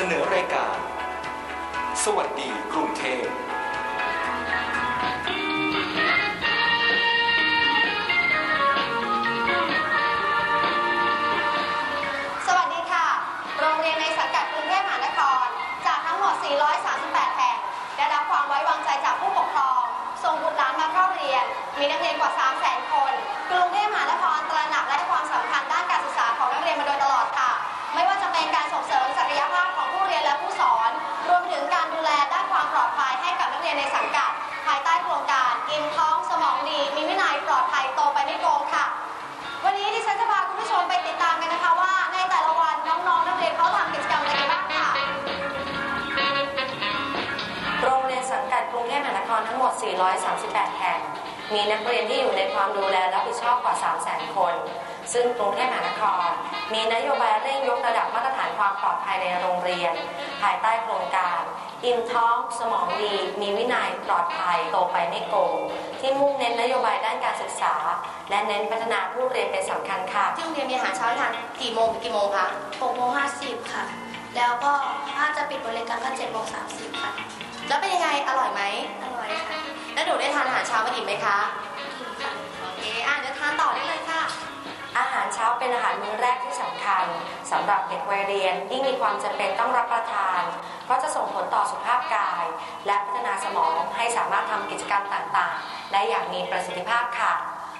สนอรายการ สวัสดีกรุงเทพสวัสดีค่ะ โรงเรียนในสังกัดกรุงเทพมหานคร จากทั้งหมด 438 แห่ง ได้รับความไว้วางใจจากผู้ปกครอง ส่งบุตรหลานมาเข้าเรียน มีนักเรียน มีนักเรียนที่อยู่ในความดูแลรับผิดชอบกว่า 300,000 คน ซึ่งกรุงเทพมหานคร มีนโยบายเร่งยกระดับมาตรฐานความปลอดภัยในโรงเรียน ภายใต้โครงการ อิ่มท้อง สมองดี มีวินัยปลอดภัยโตไปไม่โกงที่มุ่งเน้นนโยบายด้านการศึกษา และเน้นพัฒนาผู้เรียนเป็นสำคัญค่ะ ที่โรงเรียนมีอาหารเช้าให้ทานกี่โมงถึงกี่โมงคะ6โมง50 ค่ะ แล้วก็ถ้าจะปิดบริการก็7โมง30 ค่ะ แล้วเป็นยังไง อร่อยไหมอร่อยค่ะ แล้วหนูได้ทานอาหารเช้ามาอิ่มไหมคะอิ่มค่ะโอเคอะเดี๋ยวทานต่อได้เลยค่ะ อาหารเช้าเป็นอาหารมื้อแรกที่สำคัญสำหรับเด็กวัยเรียนยิ่งมีความจำเป็นต้องรับประทาน เพราะจะส่งผลต่อสุขภาพกาย และพัฒนาสมองให้สามารถทำกิจกรรมต่างๆ ได้อย่างมีประสิทธิภาพค่ะ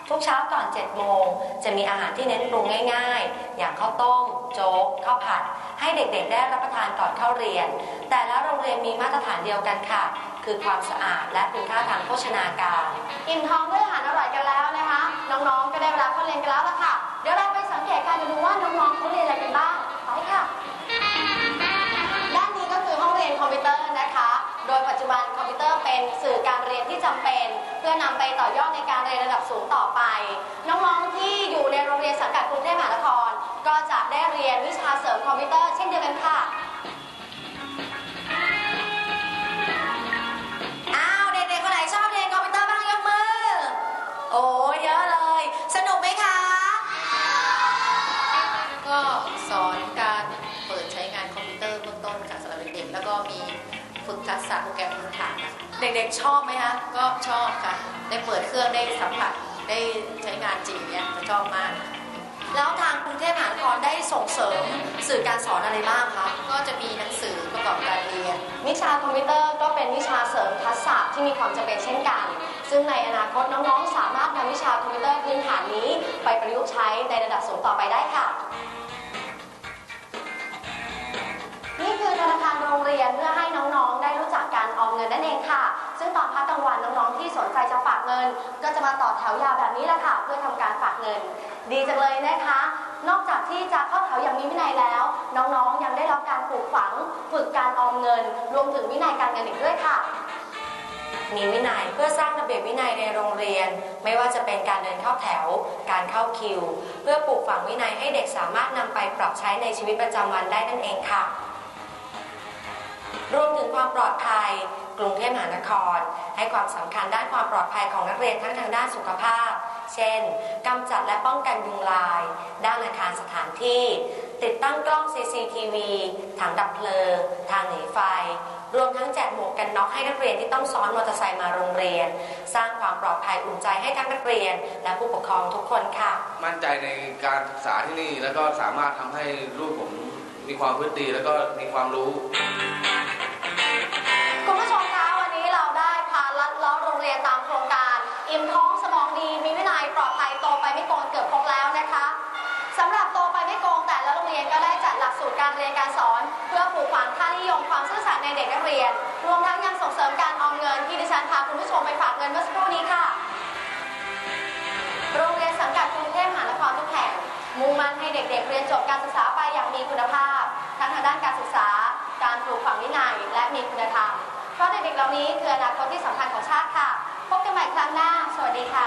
ทุกเช้าก่อน 7 โมง จะมีอาหารที่เน้นปรุงง่าย ๆ อย่างข้าวต้ม โจ๊กข้าวผัด ให้เด็กๆ ได้รับประทานก่อนเข้าเรียน แต่ละโรงเรียนมีมาตรฐานเดียวกันค่ะ คือความสะอาดและคุณค่าทางโภชนาการ อิ่มท้องด้วยอาหารอร่อยกันแล้วนะคะ น้องๆ ก็ได้เวลาเข้าเรียนกันแล้วละค่ะ เดี๋ยวเราไปสังเกตการดูว่าน้องๆเขาเรียนอะไรกันบ้าง ไปค่ะ ด้านนี้ก็คือห้องเรียนคอมพิวเตอร์นะคะ โดยปัจจุบันคอมพิวเตอร์เป็นสื่อการเรียนที่จำเป็น เพื่อนำไปต่อยอดในการเรียนระดับสูงต่อไป น้องๆ ที่อยู่ในโรงเรียนสังกัดกรุงเทพมหานคร ก็จะได้เรียนวิชาเสริมคอมพิวเตอร์ ษะโปรแกรมพื้นฐานนะเด็กๆชอบไหมคะก็ชอบค่ะ ได้เปิดเครื่องได้สัมผัสได้ใช้งานจริงเนี่ยจะชอบมากแล้วทางกรุงเทพมหานครได้ส่งเสริมสื่อการสอนอะไรบ้างคะก็จะมีหนังสือประกอบการเรียน วิชาคอมพิวเตอร์ก็เป็นวิชาเสริมทักษะที่มีความจำเป็นเช่นกัน ซึ่งในอนาคตน้องๆ สามารถนำวิชาคอมพิวเตอร์พื้นฐานนี้ ไปประยุกต์ใช้ในระดับสูงต่อไปได้ค่ะ นี่คือธนาคารโรงเรียนเพื่อให้น้องๆได้ เงินนั่นเองค่ะ ซึ่งตอนพักกลางวันน้องๆที่สนใจจะฝากเงิน ก็จะมาต่อแถวยาวแบบนี้แหละค่ะ เพื่อทำการฝากเงิน ดีจังเลยนะคะ นอกจากที่จะเข้าแถวอย่างมีวินัยแล้ว น้องๆยังได้รับการปลูกฝัง ฝึกการออมเงิน รวมถึงวินัยการเงินอีกด้วยค่ะมีวินัยเพื่อสร้างระเบียบวินัยในโรงเรียน ไม่ว่าจะเป็นการเดินเข้าแถว การเข้าคิว เพื่อปลูกฝังวินัยให้เด็กสามารถนำไปปรับใช้ในชีวิตประจำวันได้นั่นเองค่ะ รวมถึงความปลอดภัย กรุงเทพมหานคร ให้ความสำคัญด้านความปลอดภัยของนักเรียนทั้งทางด้านสุขภาพ เช่นกำจัดและป้องกันยุงลาย ด้านอาคารสถานที่ ติดตั้งกล้อง CCTV ถังดับเพลิง ทางหนีไฟ รวมทั้งแจกหมวกกันน็อกให้นักเรียนที่ต้องซ้อนมอเตอร์ไซค์มาโรงเรียน สร้างความปลอดภัยอุ่นใจให้ทั้งนักเรียน และผู้ปกครองทุกคนค่ะ มั่นใจในการศึกษาที่นี่ แล้วก็สามารถทำให้ลูกผมมีความพื้นดีแล้วก็มีความรู้ เรียนการสอน เพื่อปลูกฝังค่านิยมความซื่อสัตย์ในเด็กนักเรียน รวมทั้งยังส่งเสริมการออมเงินที่ดิฉันพาคุณผู้ชมไปฝากเงินเมื่อสักครู่นี้ค่ะ โรงเรียนสังกัดกรุงเทพมหานครทุกแห่ง มุ่งมั่นให้เด็กๆ เรียนจบการศึกษาไปอย่างมีคุณภาพ ทั้งทางด้านการศึกษา การปลูกฝังวินัยและมีคุณธรรม เพราะเด็กๆเหล่านี้คืออนาคตที่สำคัญของชาติค่ะ พบกันใหม่ครั้งหน้า สวัสดีค่ะ